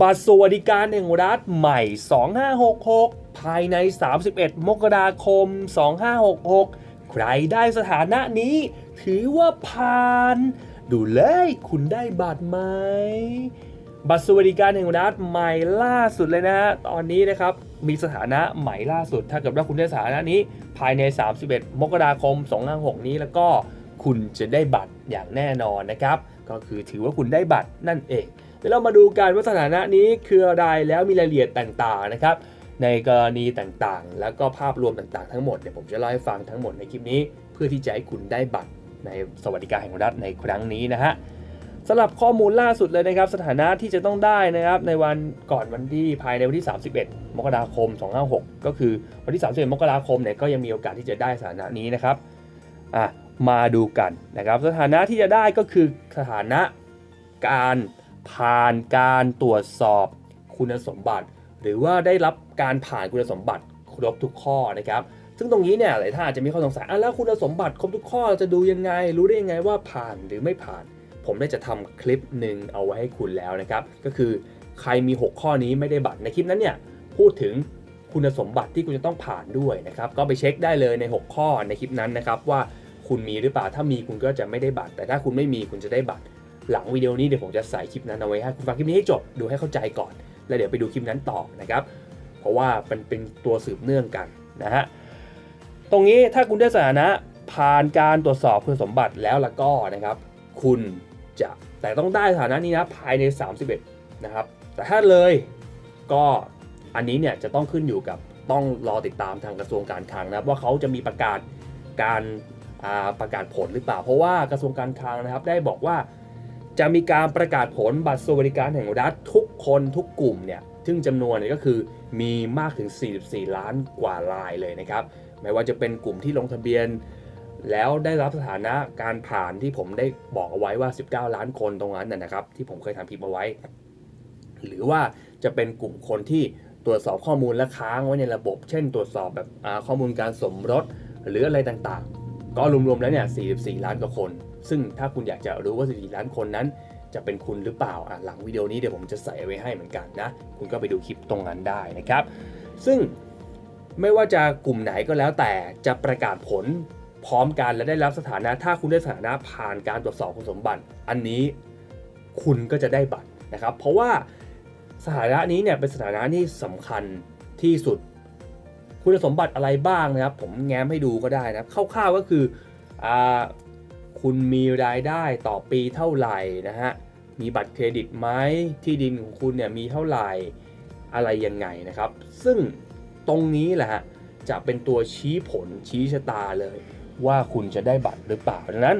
บัตรสวัสดิการแห่งรัฐใหม่ 2566 ภายใน 31 มกราคม 2566 ใครได้สถานะนี้ ถือว่าผ่าน ดูเลยคุณได้บัตรไหม บัตรสวัสดิการแห่งรัฐใหม่ล่าสุดเลยนะฮะ ตอนนี้นะครับ มีสถานะใหม่ล่าสุด ถ้าเกิดว่าคุณได้สถานะนี้ ภายใน 31 มกราคม 256 นี้แล้วก็คุณจะได้บัตรอย่างแน่นอนนะครับ ก็คือถือว่าคุณได้บัตรนั่นเอง ดี๋ยวเรามาดูกันว่าสถานะนี้คืออะไรแล้วมีรายละเอียดต่างๆนะครับในกรณีต่างๆ แล้วก็ภาพรวมต่างๆ ทั้งหมดเดี๋ยวผมจะเล่าให้ฟังทั้งหมดในคลิปนี้ เพื่อที่จะให้คุณได้บัตรในสวัสดิการแห่งรัฐในครั้งนี้นะฮะสำหรับข้อมูลล่าสุดเลยนะครับ สถานะที่จะต้องได้นะครับในวันก่อนวันที่ภายในวันที่ 31 มกราคม 256 ก็คือวันที่ 31 มกราคมเนี่ยก็ยังมีโอกาสที่จะได้สถานะนี้นะครับอะมาดูกันนะครับ สถานะที่จะได้ก็คือสถานะการ ผ่านการตรวจสอบคุณสมบัติ หรือว่าได้รับการผ่านคุณสมบัติครบทุกข้อนะครับ ซึ่งตรงนี้เนี่ยหลายท่านอาจจะมีข้อสงสัยอะแล้วคุณสมบัติครบทุกข้อจะดูยังไง รู้ได้ยังไงว่าผ่านหรือไม่ผ่าน ผมได้จะทำคลิปหนึ่งเอาไว้ให้คุณแล้วนะครับ ก็คือใครมี 6 ข้อนี้ไม่ได้บัตรในคลิปนั้นเนี่ยพูดถึงคุณสมบัติที่คุณจะต้องผ่านด้วยนะครับ ก็ไปเช็คได้เลยใน 6 ข้อในคลิปนั้นนะครับว่าคุณมีหรือเปล่า ถ้ามีคุณก็จะไม่ได้บัตร แต่ถ้าคุณไม่มีคุณจะได้บัตร หลังวิดีโอนี้เดี๋ยวผมจะใส่คลิปนั้นเอาไว้ให้คุณฟังคลิปนี้ให้จบดูให้เข้าใจก่อน แล้วเดี๋ยวไปดูคลิปนั้นต่อนะครับ เพราะว่ามันเป็นตัวสืบเนื่องกันนะฮะตรงนี้ถ้าคุณได้สถานะผ่านการตรวจสอบคุณสมบัติแล้วละก็นะครับ คุณจะแต่ต้องได้สถานะนี้นะภายใน 31 นะครับ แต่ถ้าเลยก็อันนี้เนี่ยจะต้องขึ้นอยู่กับต้องรอติดตามทางกระทรวงการคลังนะครับ ว่าเขาจะมีประกาศการประกาศผลหรือเปล่า เพราะว่ากระทรวงการคลังนะครับ ได้บอกว่า จะมีการประกาศผลบัตรสวัสดิการแห่งรัฐทุกคนทุกกลุ่มเนี่ยซึ่งจำนวนเนี่ยก็คือมีมากถึง 44 ล้านกว่ารายเลยนะครับ ไม่ว่าจะเป็นกลุ่มที่ลงทะเบียน แล้วได้รับสถานะการผ่านที่ผมได้บอกเอาไว้ว่า 19 ล้านคนตรงนั้นนะครับ ที่ผมเคยทำคลิปเอาไว้ หรือว่าจะเป็นกลุ่มคนที่ตรวจสอบข้อมูลและค้างไว้ในระบบ เช่น ตรวจสอบแบบข้อมูลการสมรสหรืออะไรต่างๆ ก็รวมๆแล้วเนี่ย 44 ล้านกว่าคน ซึ่งถ้าคุณอยากจะรู้ว่า44ล้านคนนั้น จะเป็นคุณหรือเปล่าอะหลังวิดีโอนี้เดี๋ยวผมจะใส่ไว้ให้เหมือนกันนะ คุณก็ไปดูคลิปตรงนั้นได้นะครับ ซึ่งไม่ว่าจะกลุ่มไหนก็แล้วแต่จะประกาศผลพร้อมกันและได้รับสถานะ ถ้าคุณได้สถานะผ่านการตรวจสอบคุณสมบัติ อันนี้คุณก็จะได้บัตรนะครับ เพราะว่าสถานะนี้เนี่ยเป็นสถานะที่สำคัญที่สุด คุณสมบัติอะไรบ้างนะครับ ผมแง้มให้ดูก็ได้นะครับคร่าวๆก็คืออ่า คุณมีรายได้ต่อปีเท่าไหร่นะฮะ มีบัตรเครดิตไหมที่ดินของคุณเนี่ยมีเท่าไหร่อะไรยังไงนะครับ ซึ่งตรงนี้แหละฮะจะเป็นตัวชี้ผลชี้ชะตาเลย ว่าคุณจะได้บัตรหรือเปล่าดังนั้น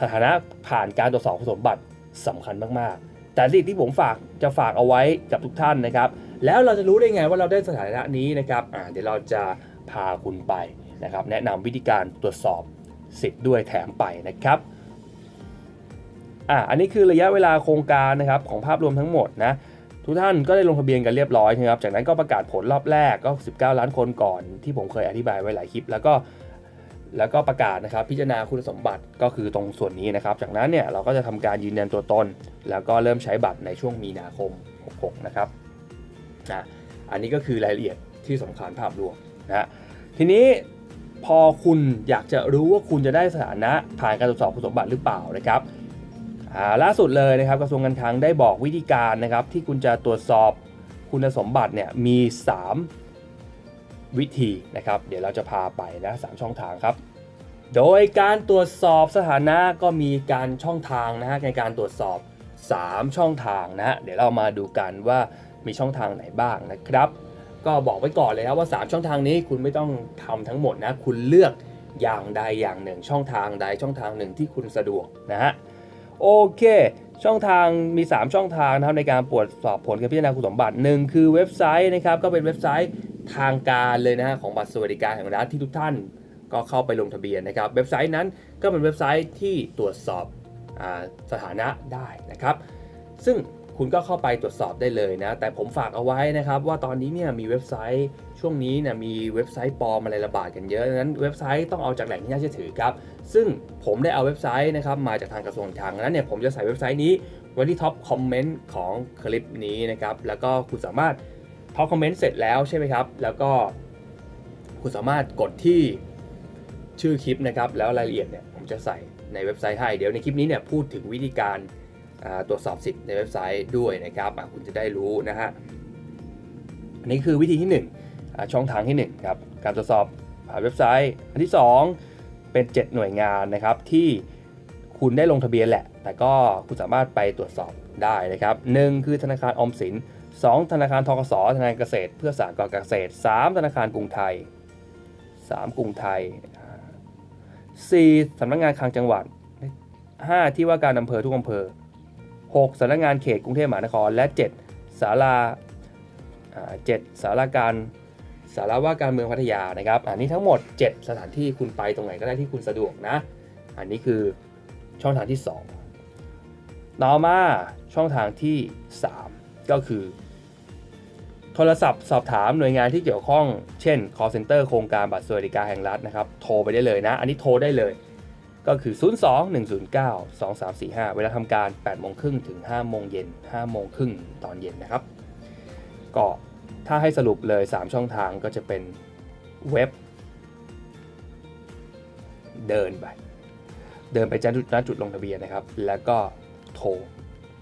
สถานะผ่านการตรวจสอบคุณสมบัติสำคัญมากๆ แต่สิ่งที่ผมฝากจะฝากเอาไว้กับทุกท่านนะครับ แล้วเราจะรู้ได้ไงว่าเราได้สถานะนี้นะครับเดี๋ยวเราจะพาคุณไปนะครับ แนะนำวิธีการตรวจสอบ สิทธิ์ด้วยแถมไปนะครับอะอันนี้คือระยะเวลาโครงการนะครับของภาพรวมทั้งหมดนะทุกท่านก็ได้ลงทะเบียนกันเรียบร้อยนะครับ จากนั้นก็ประกาศผลรอบแรกก็ 19 ล้านคนก่อนที่ผมเคยอธิบายไว้หลายคลิป แล้วก็แล้วก็ประกาศนะครับ พิจารณาคุณสมบัติก็คือตรงส่วนนี้นะครับ จากนั้นเนี่ยเราก็จะทำการยืนยันตัวตน แล้วก็เริ่มใช้บัตรในช่วงมีนาคม 66 นะครับนะอันนี้ก็คือรายละเอียดที่สำคัญภาพรวมนะทีนี้ พอคุณอยากจะรู้ว่าคุณจะได้สถานะผ่านการตรวจสอบคุณสมบัติหรือเปล่านะครับล่าสุดเลยนะครับกระทรวงการคลังได้บอกวิธีการนะครับที่คุณจะตรวจสอบคุณสมบัติเนี่ยมี 3 วิธีนะครับ เดี๋ยวเราจะพาไปนะสามช่องทางครับ โดยการตรวจสอบสถานะก็มีการช่องทางนะฮะในการตรวจสอบ 3 ช่องทางนะฮะเดี๋ยวเรามาดูกันว่ามีช่องทางไหนบ้างนะครับ ก็บอกไว้ก่อนเลยครับว่า 3 ช่องทางนี้คุณไม่ต้องทำทั้งหมดนะ คุณเลือกอย่างใดอย่างหนึ่ง ช่องทางใดช่องทางหนึ่งที่คุณสะดวกนะฮะโอเค ช่องทางมี 3 ช่องทางนะครับในการตรวจสอบผลการพิจารณาคุณสมบัติหนึ่งคือเว็บไซต์นะครับก็เป็นเว็บไซต์ทางการเลยนะฮะของบัตรสวัสดิการแห่งรัฐที่ทุกท่าน ก็เข้าไปลงทะเบียนนะครับ เว็บไซต์นั้นก็เป็นเว็บไซต์ที่ตรวจสอบอสถานะได้นะครับ ซึ่ง คุณก็เข้าไปตรวจสอบได้เลยนะ แต่ผมฝากเอาไว้นะครับ ว่าตอนนี้เนี่ยมีเว็บไซต์ช่วงนี้เนี่ยมีเว็บไซต์ปลอมอะไรระบาดกันเยอะดังนั้นเว็บไซต์ต้องเอาจากแหล่งที่น่าเชื่อถือครับ ซึ่งผมได้เอาเว็บไซต์นะครับมาจากทางกระทรวงการคลังดังนั้นเนี่ยผมจะใส่เว็บไซต์นี้ไว้ที่ท็อปคอมเมนต์ของคลิปนี้นะครับแล้วก็คุณสามารถพอปคอมเมนต์เสร็จแล้วใช่ไหมครับแล้วก็คุณสามารถกดที่ชื่อคลิปนะครับแล้วรายละเอียดเนี่ยผมจะใส่ในเว็บไซต์ให้เดี๋ยวในคลิปนี้เนี่ยพูดถึงวิธีการ ตรวจสอบสิทธิ์ในเว็บไซต์ด้วยนะครับคุณจะได้รู้นะฮะอันนี้คือวิธีที่1อ่าช่องทางที่1ครับการตรวจสอบผ่านเว็บไซต์ อันที่ 2 เป็น 7 หน่วยงานนะครับที่คุณได้ลงทะเบียนแหละ แต่ก็คุณสามารถไปตรวจสอบได้นะครับ1คือธนาคารออมสิน 2 ธนาคารทกสธนาคารเกษตร เพื่อสหกรณ์เกษตร 3 ธนาคารกรุงไทย 3 กรุงไทยอ่า4สำนักงานคลังจังหวัด 5 ที่ว่าการอำเภอทุกอำเภอ 6สำนักงานเขตกรุงเทพมหานคร และ 7ศาลาเจ็ดสาราการสาราว่าการเมืองพัทยานะครับ อันนี้ทั้งหมด 7 สถานที่คุณไปตรงไหนก็ได้ที่คุณสะดวกนะ อันนี้คือช่องทางที่ 2 ต่อมาช่องทางที่ 3 ก็คือ โทรศัพท์สอบถามหน่วยงานที่เกี่ยวข้อง เช่น call center โครงการบัตรสวัสดิการแห่งรัฐนะครับ โทรไปได้เลยนะ อันนี้โทรได้เลย ก็คือ 02 109 2345 เวลาทำการ 8 โมงครึ่งถึง 5 โมงเย็น 5 โมงครึ่งตอนเย็นนะครับ ก็ถ้าให้สรุปเลย 3 ช่องทางก็จะเป็นเว็บ เดินไป เดินไปจุดณจุดลงทะเบียนนะครับ แล้วก็โทร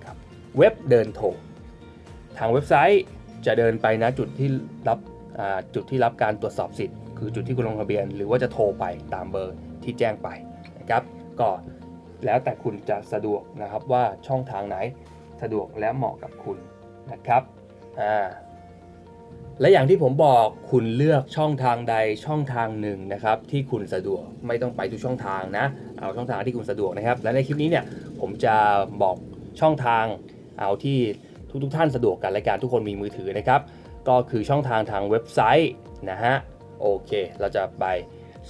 ครับ เว็บเดินโทร ทางเว็บไซต์จะเดินไปณจุดที่รับจุดที่รับการตรวจสอบสิทธิ์ คือจุดที่คุณลงทะเบียน หรือว่าจะโทรไปตามเบอร์ที่แจ้งไป นะครับก็แล้วแต่คุณจะสะดวกนะครับว่าช่องทางไหนสะดวกและเหมาะกับคุณนะครับอ่าและอย่างที่ผมบอกคุณเลือกช่องทางใดช่องทางหนึ่งนะครับที่คุณสะดวกไม่ต้องไปทุกช่องทางนะเอาช่องทางที่คุณสะดวกนะครับ และในคลิปนี้เนี่ยผมจะบอกช่องทางเอาที่ทุกทท่านสะดวกกันรายการทุกคนมีมือถือนะครับ ก็คือช่องทางทางเว็บไซต์นะฮะโอเค เราจะไป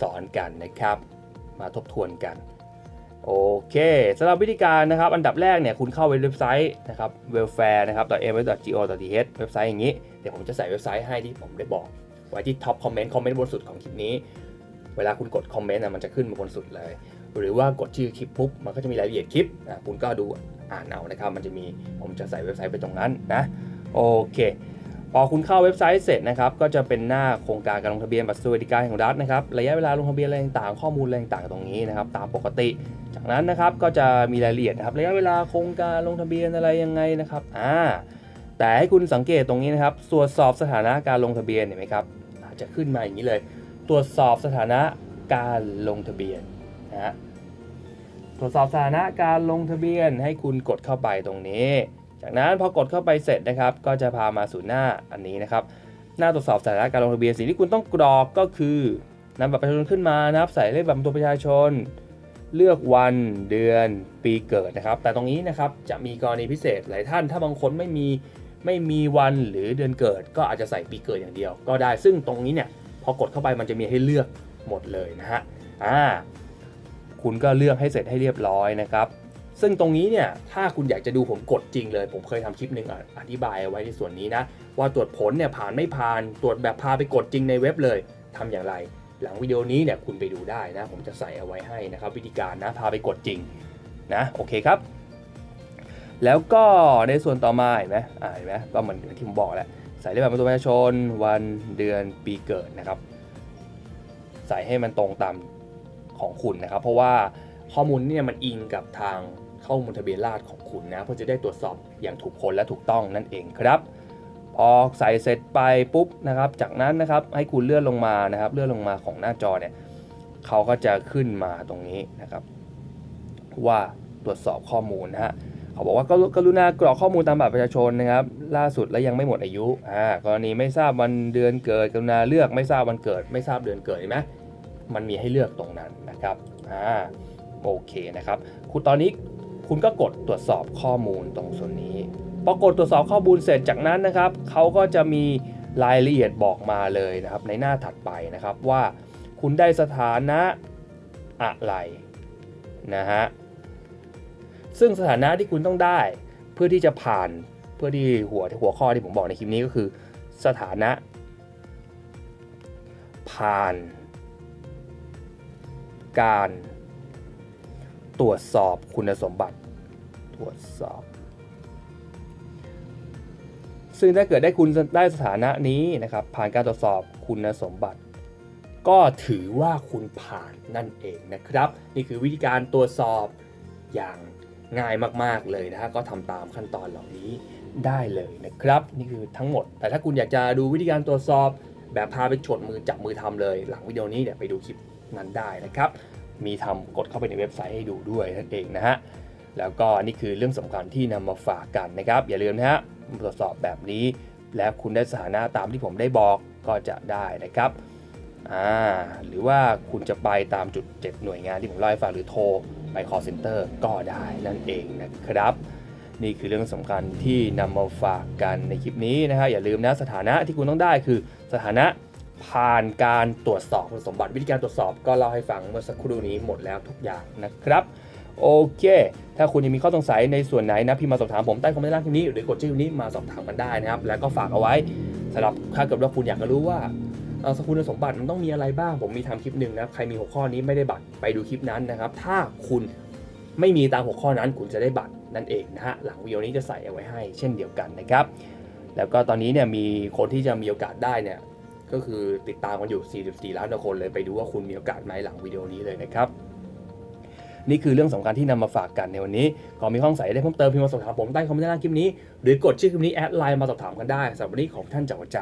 สอนกันนะครับ มาทบทวนกันโอเคสำหรับวิธีการนะครับ อันดับแรกเนี่ยคุณเข้าไปเว็บไซต์นะครับ welfare นะครับ .ms.go.th เว็บไซต์อย่างนี้ เดี๋ยวผมจะใส่เว็บไซต์ให้ที่ผมได้บอก ไว้ที่ท็อปคอมเมนต์คอมเมนต์บนสุดของคลิปนี้ เวลาคุณกดคอมเมนต์นะมันจะขึ้นมาบนสุดเลย หรือว่ากดชื่อคลิปปุ๊บ มันก็จะมีรายละเอียดคลิปอะคุณก็ดูอ่านเอานะครับ มันจะมีผมจะใส่เว็บไซต์ไปตรงนั้นนะโอเค พอคุณเข้าเว็บไซต์เสร็จนะครับก็จะเป็นหน้าโครงการการลงทะเบียนบัตรสวัสดิการแห่งรัฐนะครับระยะเวลาลงทะเบียนอะไรต่างๆข้อมูลอะไรต่างๆตรงนี้นะครับตามปกติ จากนั้นนะครับก็จะมีรายละเอียดนะครับระยะเวลาโครงการลงทะเบียนอะไรยังไงนะครับอ่าแต่ให้คุณสังเกตตรงนี้นะครับตรวจสอบสถานะการลงทะเบียนเห็นไหมครับอาจจะขึ้นมาอย่างนี้เลย ตรวจสอบสถานะการลงทะเบียนนะฮะตรวจสอบสถานะการลงทะเบียนให้คุณกดเข้าไปตรงนี้ จากนั้นพอกดเข้าไปเสร็จนะครับก็จะพามาสู่หน้าอันนี้นะครับหน้าตรวจสอบสถานะการลงทะเบียนสิ่งที่คุณต้องกรอกก็คือนำบัตรประชาชนขึ้นมานะครับ ใส่เลขบัตรประจำตัวประชาชน เลือกวันเดือนปีเกิดนะครับ แต่ตรงนี้นะครับจะมีกรณีพิเศษหลายท่านถ้าบางคนไม่มีไม่มีวันหรือเดือนเกิด ก็อาจจะใส่ปีเกิดอย่างเดียว ก็ได้ซึ่งตรงนี้เนี่ยพอกดเข้าไปมันจะมีให้เลือกหมดเลยนะฮะอ่าคุณก็เลือกให้เสร็จให้เรียบร้อยนะครับ ซึ่งตรงนี้เนี่ยถ้าคุณอยากจะดูผมกดจริงเลย ผมเคยทำคลิปหนึ่งออธิบายเอาไว้ในส่วนนี้นะ ว่าตรวจผลเนี่ยผ่านไม่ผ่านตรวจแบบพาไปกดจริงในเว็บเลยทำอย่างไร หลังวิดีโอนี้เนี่ยคุณไปดูได้นะ ผมจะใส่เอาไว้ให้นะครับ วิธีการนะพาไปกดจริงนะโอเคครับ แล้วก็ในส่วนต่อมาเห็นไหมอ่าเห็นไหมก็เหมือนที่ผมบอกแหละใส่เลขบัตรประจำตัวประชาชนวันเดือนปีเกิดนะครับ ใส่ให้มันตรงตามของคุณนะครับ เพราะว่าข้อมูลเนี่ยมันอิงกับทาง ข้อมูลทะเบียนราษฎรของคุณนะเพื่อจะได้ตรวจสอบอย่างถูกคนและถูกต้องนั่นเองครับ พอใส่เสร็จไปปุ๊บนะครับ จากนั้นนะครับให้คุณเลื่อนลงมานะครับ เลื่อนลงมาของหน้าจอเนี่ยเขาก็จะขึ้นมาตรงนี้นะครับ ว่าตรวจสอบข้อมูลนะฮะเขาบอกว่าก็กรุณากรอกข้อมูลตามบัตรประชาชนนะครับ ล่าสุดและยังไม่หมดอายุอ่ากรณีไม่ทราบวันเดือนเกิดกรุณาเลือกไม่ทราบวันเกิด ไม่ทราบเดือนเกิดเห็นไหมมันมีให้เลือกตรงนั้นนะครับอ่าโอเคนะครับคุณตอนนี้ คุณก็กดตรวจสอบข้อมูลตรงส่วนนี้พอกดตรวจสอบข้อมูลเสร็จจากนั้นนะครับเขาก็จะมีรายละเอียดบอกมาเลยนะครับในหน้าถัดไปนะครับว่าคุณได้สถานะอะไรนะฮะซึ่งสถานะที่คุณต้องได้เพื่อที่จะผ่านเพื่อที่หัวหัวข้อที่ผมบอกในคลิปนี้ก็คือ สถานะ ผ่าน การ ตรวจสอบคุณสมบัติ ตรวจสอบ ซึ่งถ้าเกิดได้คุณได้สถานะนี้นะครับ ผ่านการตรวจสอบคุณสมบัติ ก็ถือว่าคุณผ่านนั่นเองนะครับ นี่คือวิธีการตรวจสอบอย่างง่ายมาก ๆ เลยนะฮะก็ทำตามขั้นตอนเหล่านี้ได้เลยนะครับ นี่คือทั้งหมด แต่ถ้าคุณอยากจะดูวิธีการตรวจสอบ แบบพาไปฉดมือจับมือทำเลย หลังวิดีโอนี้เดี๋ยวไปดูคลิปนั้นได้นะครับ มีทำกดเข้าไปในเว็บไซต์ให้ดูด้วยนั่นเองนะฮะแล้วก็นี่คือเรื่องสำคัญที่นำมาฝากกันนะครับ อย่าลืมนะฮะตรวจสอบแบบนี้ และคุณได้สถานะตามที่ผมได้บอกก็จะได้นะครับอ่าหรือว่าคุณจะไปตามจุด7หน่วยงานที่ผมเล่าให้ฟังหรือโทรไป call center ก็ได้นั่นเองนะครับ นี่คือเรื่องสำคัญที่นำมาฝากกันในคลิปนี้นะครับอย่าลืมนะสถานะที่คุณต้องได้คือสถานะ ผ่านการตรวจสอบคุณสมบัติวิธีการตรวจสอบก็เล่าให้ฟังเมื่อสักครู่นี้หมดแล้วทุกอย่างนะครับโอเค ถ้าคุณยังมีข้อสงสัยในส่วนไหนนะพิมพ์มาสอบถามผมใต้คอมเมนต์ล่างคลิปนี้ หรือกดชื่อนี้มาสอบถามกันได้นะครับ แล้วก็ฝากเอาไว้สำหรับถ้าเกิดว่าคุณอยากจะรู้ว่าเอ่อคุณสมบัติมันต้องมีอะไรบ้าง ผมมีทำคลิปหนึ่งนะครับ ใครมีหัวข้อนี้ไม่ได้บัตรไปดูคลิปนั้นนะครับ ถ้าคุณไม่มีตามหัวข้อนั้น คุณจะได้บัตรนั่นเองนะฮะ หลังวิดีโอนี้จะใส่เอาไว้ให้ เช่นเดียวกันนะครับ แล้วก็ตอนนี้เนี่ยมีคนที่จะมีโอกาสได้เนี่ย ก็คือติดตามกันอยู่ 44 ล้านกว่าคนเลยไปดูว่าคุณมีโอกาสไหมหลังวิดีโอนี้เลยนะครับ นี่คือเรื่องสำคัญที่นำมาฝากกันในวันนี้ก็มีข้อสงสัยได้เพิ่มเติมพิมพ์มาสอบถามผมใต้คอมเมนต์ด้านล่างคลิปนี้ หรือกดชื่อคลิปนี้แอดไลน์มาสอบถามกันได้สำหรับวันนี้ของท่านจากหัวใจ